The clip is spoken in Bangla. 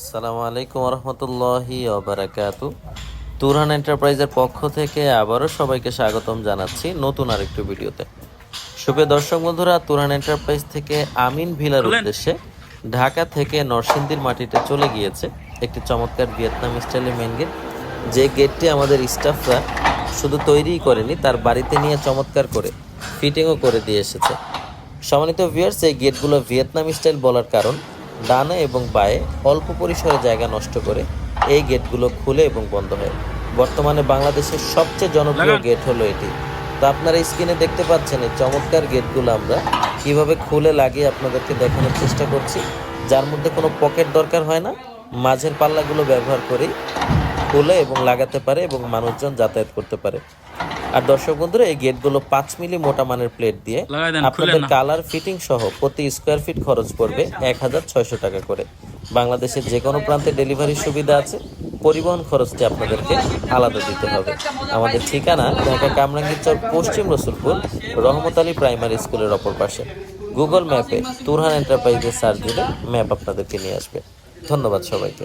আসসালামু আলাইকুম রহমতুল্লাহি ওবারাকাতু। তুরহান এন্টারপ্রাইজের পক্ষ থেকে আবারও সবাইকে স্বাগতম জানাচ্ছি নতুন আরেকটু ভিডিওতে। শুভে দর্শক বন্ধুরা তুরহান এন্টারপ্রাইজ থেকে আমিন ভিলার উদ্দেশ্যে ঢাকা থেকে নরসিংদীর মাটিতে চলে গিয়েছে একটি চমৎকার ভিয়েতনাম স্টাইলের মেন গেট যে গেটটি আমাদের স্টাফরা শুধু তৈরিই করেনি তার বাড়িতে নিয়ে চমৎকার করে ফিটিংও করে দিয়ে এসেছে। সম্মানিত ভিউয়ার্স এই গেটগুলো ভিয়েতনাম স্টাইল বলার কারণ ডানে এবং বায়ে অল্প পরিসরে জায়গা নষ্ট করে এই গেটগুলো খুলে এবং বন্ধ হয়। বর্তমানে বাংলাদেশের সবচেয়ে জনপ্রিয় গেট হলো এটি। তো আপনারা স্ক্রিনে দেখতে পাচ্ছেন এই চমৎকার গেটগুলো আমরা কীভাবে খুলে লাগিয়ে আপনাদেরকে দেখানোর চেষ্টা করছি। যার মধ্যে কোনো পকেট দরকার হয় না। মাঝের পাল্লাগুলো ব্যবহার করেই খুলে এবং লাগাতে পারে এবং মানুষজন যাতায়াত করতে পারে। আর দর্শক বন্ধুরা এই গেটগুলো পাঁচ মিলি মোটা মানের প্লেট দিয়ে আপনাদের কালার ফিটিং সহ প্রতি স্কোয়ার ফিট খরচ পড়বে এক হাজার ছয়শো টাকা করে। বাংলাদেশের যে কোনো প্রান্তে ডেলিভারির সুবিধা আছে পরিবহন খরচটি আপনাদেরকে আলাদা দিতে হবে। আমাদের ঠিকানা ঢাকা কামরাঙ্গীর চর পশ্চিম রসুলপুর রহমত আলী প্রাইমারি স্কুলের অপর পাশে। গুগল ম্যাপে তুরহান এন্টারপ্রাইজের সার্চ দিলে ম্যাপ আপনাদেরকে নিয়ে আসবে। ধন্যবাদ সবাইকে।